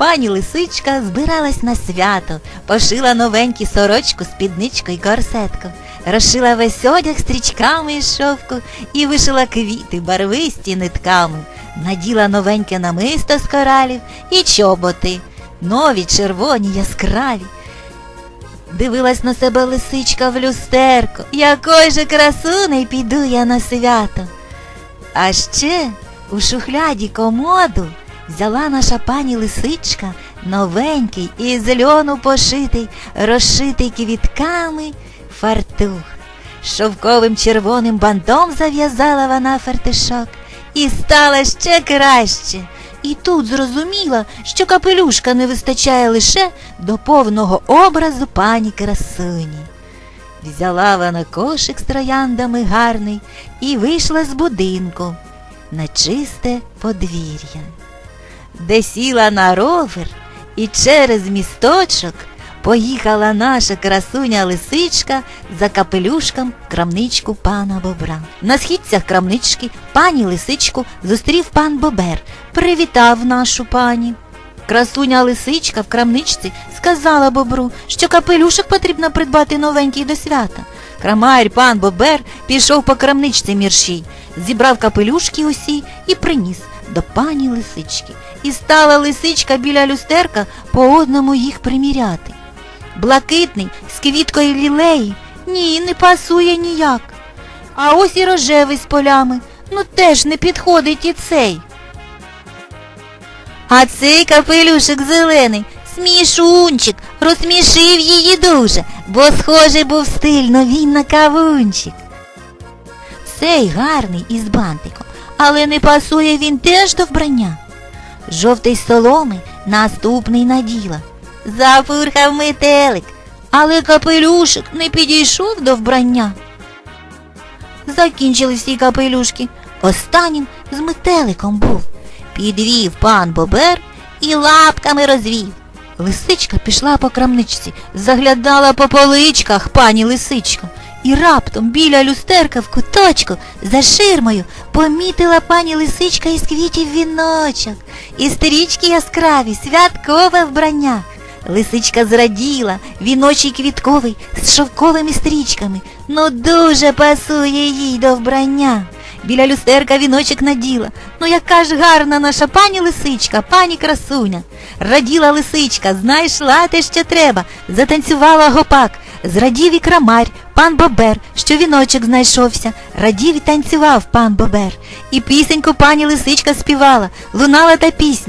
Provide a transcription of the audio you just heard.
Пані лисичка збиралась на свято, пошила новенькі сорочку, спідничку й корсетку, розшила весь одяг стрічками із шовку і вишила квіти барвисті нитками, наділа новеньке намисто з коралів і чоботи, нові червоні яскраві. Дивилась на себе лисичка в люстерко, якою же красуней піду я на свято. А ще у шухляді комоду взяла наша пані лисичка новенький із льону пошитий, розшитий квітками фартух. Шовковим червоним бантом зав'язала вона фартишок і стала ще краще. І тут зрозуміла, що капелюшка не вистачає лише до повного образу пані красуні. Взяла вона кошик з трояндами гарний і вийшла з будинку на чисте подвір'я, де сіла на ровер і через місточок поїхала наша красуня лисичка за капелюшком крамничку пана бобра. На східцях крамнички пані лисичку зустрів пан бобер, привітав нашу пані. Красуня лисичка в крамничці сказала бобру, що капелюшок потрібно придбати новенький до свята. Крамарь пан Бобер пішов по крамничці міршій, зібрав капелюшки усі і приніс до пані лисички. І стала лисичка біля люстерка по одному їх приміряти. Блакитний з квіткою лілеї ні, не пасує ніяк. А ось і рожевий з полями, ну теж не підходить і цей. А цей капелюшик зелений, смішунчик, розсмішив її дуже, бо схожий був стильно він на кавунчик. Цей гарний із бантиком, але не пасує він теж до вбрання. Жовтий соломи наступний наділа. Зафурхав метелик, але капелюшик не підійшов до вбрання. Закінчили всі капелюшки. Останнім з метеликом був. Підвів пан Бобер і лапками розвів. Лисичка пішла по крамничці, заглядала по поличках пані лисичка. І раптом біля люстерка в куточку за ширмою помітила пані лисичка із квітів віночок, і стрічки яскраві, святкове вбрання. Лисичка зраділа, віночий квітковий з шовковими стрічками, ну дуже пасує їй до вбрання. Біля люстерка віночок наділа. Ну яка ж гарна наша пані лисичка, пані красуня. Раділа лисичка, знайшла те, що треба, затанцювала гопак. Зрадів і крамарь, пан Бобер, що віночок знайшовся, радів і танцював пан Бобер. І пісеньку пані лисичка співала, лунала та пісня.